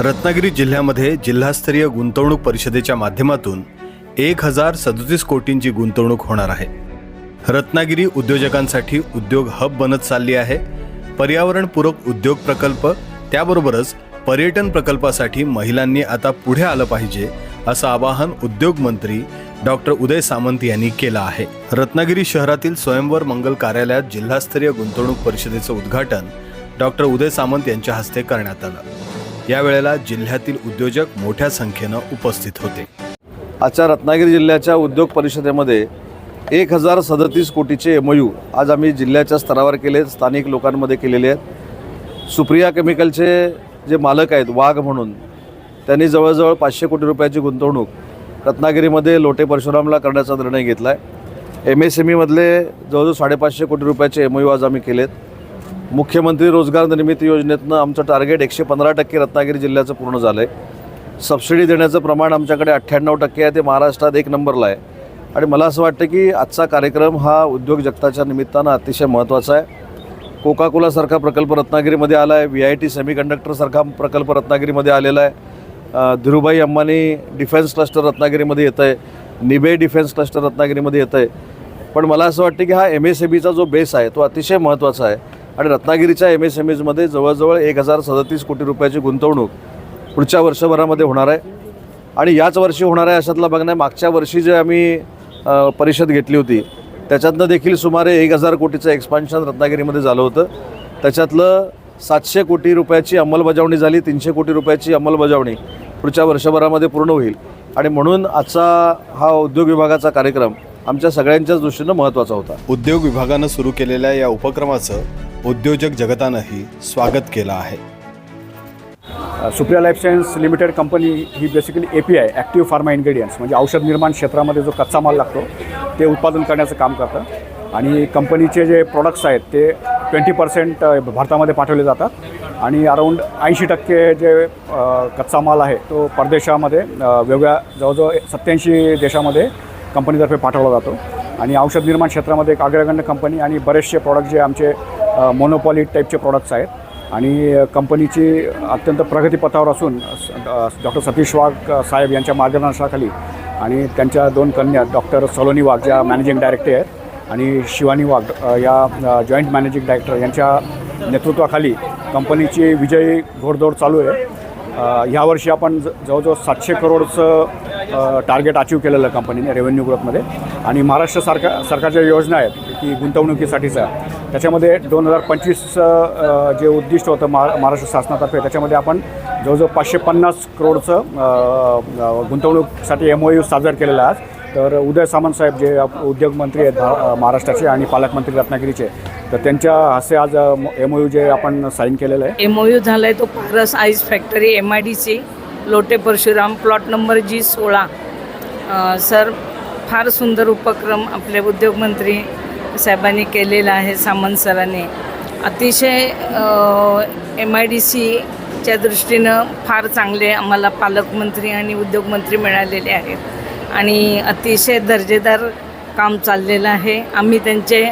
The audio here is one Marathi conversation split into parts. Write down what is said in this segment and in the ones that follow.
रत्नागिरी जिल्ह्यामध्ये जिल्हास्तरीय गुंतवणूक परिषदेच्या माध्यमातून एक हजार सदोतीस कोटींची गुंतवणूक होणार आहे. रत्नागिरी उद्योजकांसाठी उद्योग हब बनत चालली आहे. पर्यावरणपूरक उद्योग प्रकल्प त्याबरोबरच पर्यटन प्रकल्पासाठी महिलांनी आता पुढे आलं पाहिजे असं आवाहन उद्योग मंत्री डॉक्टर उदय सामंत यांनी केलं आहे. रत्नागिरी शहरातील स्वयंवर मंगल कार्यालयात जिल्हास्तरीय गुंतवणूक परिषदेचं उद्घाटन डॉक्टर उदय सामंत यांच्या हस्ते करण्यात आलं. यावेळेला जिल्ह्यातील उद्योजक मोठ्या संख्येनं उपस्थित होते. आजच्या रत्नागिरी जिल्ह्याच्या उद्योग परिषदेमध्ये एक हजार सदतीस कोटीचे एम यू आज आम्ही जिल्ह्याच्या स्तरावर केले स्थानिक लोकांमध्ये केलेले आहेत. सुप्रिया केमिकलचे जे मालक आहेत वाघ म्हणून त्यांनी जवळजवळ पाचशे कोटी रुपयाची गुंतवणूक रत्नागिरीमध्ये लोटे परशुरामला करण्याचा निर्णय घेतला आहे एम एस एम ईमधले जवळजवळ साडेपाचशे कोटी रुपयाचे एम यू आज आम्ही केलेत. मुख्यमंत्री रोजगार निर्मिती योजनेतनं आमचं टार्गेट एकशे पंधरा टक्के रत्नागिरी जिल्ह्याचं पूर्ण झालं आहे सबसिडी देण्याचं प्रमाण आमच्याकडे अठ्ठ्याण्णव टक्के आहे ते महाराष्ट्रात एक नंबरला आहे. आणि मला असं वाटतं की आजचा कार्यक्रम हा उद्योग जगताच्या निमित्तानं अतिशय महत्त्वाचा आहे. कोका कोलासारखा प्रकल्प रत्नागिरीमध्ये आला आहे व्ही आय टी सेमीकंडक्टरसारखा प्रकल्प रत्नागिरीमध्ये आलेला आहे. धीरूभाई अंबानी डिफेन्स क्लस्टर रत्नागिरीमध्ये येतं आहे निबे डिफेन्स क्लस्टर रत्नागिरीमध्ये येतं आहे पण मला असं वाटतं की हा एम एस एम ईचा जो बेस आहे तो अतिशय महत्त्वाचा आहे. आणि रत्नागिरीच्या एम एस एम एजमध्ये जवळजवळ एक हजार सदतीस कोटी रुपयाची गुंतवणूक पुढच्या वर्षभरामध्ये होणार आहे. आणि याच वर्षी होणार आहे अशातला बघणं आहे मागच्या वर्षी जे आम्ही परिषद घेतली होती त्याच्यातनं देखील सुमारे एक हजार कोटीचं एक्सपान्शन रत्नागिरीमध्ये झालं होतं. त्याच्यातलं सातशे कोटी रुपयाची अंमलबजावणी झाली तीनशे कोटी रुपयाची अंमलबजावणी पुढच्या वर्षभरामध्ये पूर्ण होईल. आणि म्हणून आजचा हा उद्योग विभागाचा कार्यक्रम आमच्या सगळ्यांच्याच दृष्टीनं महत्त्वाचा होता. उद्योग विभागानं सुरू केलेल्या या उपक्रमाचं उद्योजक जगतानंही स्वागत केलं आहे. Supriya life science limited company he basically A P I active pharma ingredients म्हणजे औषध निर्माण क्षेत्रामध्ये जो कच्चा माल लागतो ते उत्पादन करण्याचं काम करतं. आणि कंपनीचे जे प्रोडक्ट्स आहेत ते ट्वेंटी पर्सेंट भारतामध्ये पाठवले जातात. आणि अराऊंड ऐंशी टक्के जे कच्चा माल आहे तो परदेशामध्ये वेगळ्या जवळजवळ सत्याऐंशी देशामध्ये कंपनीतर्फे पाठवला जातो. आणि औषध निर्माण क्षेत्रामध्ये एक अग्रगण्य कंपनी आणि बरेचसे प्रॉडक्ट जे आमचे मोनोपॉली टाईपचे प्रॉडक्ट्स आहेत. आणि कंपनीची अत्यंत प्रगतीपथावर असून डॉक्टर सतीश वाघ साहेब यांच्या मार्गदर्शनाखाली आणि त्यांच्या दोन कन्या डॉक्टर सलोनी वाघ ज्या मॅनेजिंग डायरेक्टर आहेत आणि शिवानी वाघ या जॉईंट मॅनेजिंग डायरेक्टर यांच्या नेतृत्वाखाली कंपनीची विजयी घोडदौड चालू आहे. ह्यावर्षी यावर्षी आपण ज जवळजवळ सातशे करोडचं टार्गेट अचीव केलेलं कंपनीने रेव्हेन्यू ग्रोथमध्ये आणि महाराष्ट्र सरकार सरकारच्या योजना आहेत की गुंतवणुकीसाठीचा. त्याच्यामध्ये दोन हजार पंचवीसचं जे उद्दिष्ट होतं महा महाराष्ट्र शासनातर्फे त्याच्यामध्ये आपण जवळजवळ पाचशे पन्नास करोडचं गुंतवणूकसाठी एम ओ यू सादर केलेलं आहे. तर उदय सामंतसाहेब जे उद्योगमंत्री आहेत महाराष्ट्राचे आणि पालकमंत्री रत्नागिरीचे तर त्यांच्या हस्ते आज एम ओ यू जे आपण साईन केलेलं आहे. एम ओ यू झाला आहे तो Paras ice factory M I D C Lote Parshuram plot number G सोळा. सर फार सुंदर उपक्रम आपले उद्योगमंत्री साहेबांनी केलेलं आहे सामंत सरांनी. अतिशय एम आय डी सीच्या दृष्टीनं फार चांगले आम्हाला पालकमंत्री आणि उद्योगमंत्री मिळालेले आहेत. आणि अतिशय दर्जेदार काम चाललेलं आहे. आम्ही त्यांचे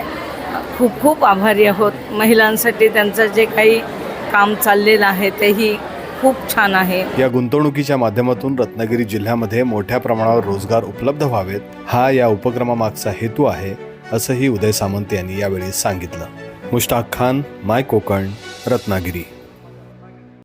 खूप खूप आभारी आहोत. महिलांसाठी त्यांचं जे काही काम चाललेलं आहे तेही खूप छान आहे. या गुंतवणुकीच्या माध्यमातून रत्नागिरी जिल्ह्यामध्ये मोठ्या प्रमाणावर रोजगार उपलब्ध व्हावेत हा या उपक्रमामागचा हेतू आहे. असंही उदय सामंत यांनी यावेळी सांगितलं. मुश्ताक खान माय कोकण रत्नागिरी.